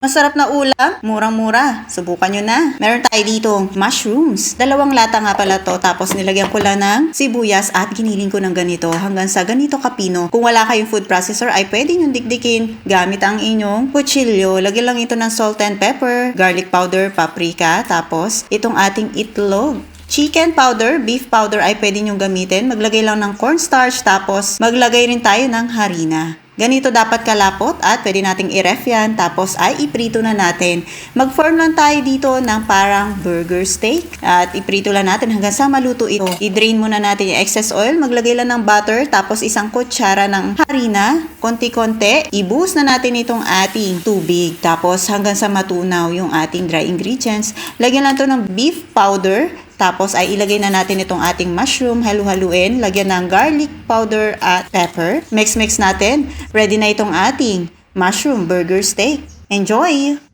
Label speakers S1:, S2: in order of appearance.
S1: Masarap na ulam, murang-mura. Subukan nyo na. Meron tayo dito mushrooms. Dalawang lata nga pala to. Tapos nilagyan ko lang ng sibuyas at giniling ko ng ganito hanggang sa ganito kapino. Kung wala kayong food processor ay pwede nyo dikdikin gamit ang inyong kutsilyo. Lagyan lang ito ng salt and pepper, garlic powder, paprika, tapos itong ating itlog. Chicken powder, beef powder ay pwede nyong gamitin. Maglagay lang ng cornstarch tapos maglagay rin tayo ng harina. Ganito dapat kalapot at pwede nating i-ref yan tapos ay iprito na natin. Mag-form lang tayo dito ng parang burger steak at iprito lang natin hanggang sa maluto ito. I-drain muna natin yung excess oil, maglagay lang ng butter tapos isang kutsara ng harina, konti-konti. I-boost na natin itong ating tubig tapos hanggang sa matunaw yung ating dry ingredients. Lagyan lang to ng beef powder tapos ay ilagay na natin itong ating mushroom, halu-haluin, lagyan ng garlic powder at pepper. Mix-mix natin. Ready na itong ating mushroom burger steak. Enjoy!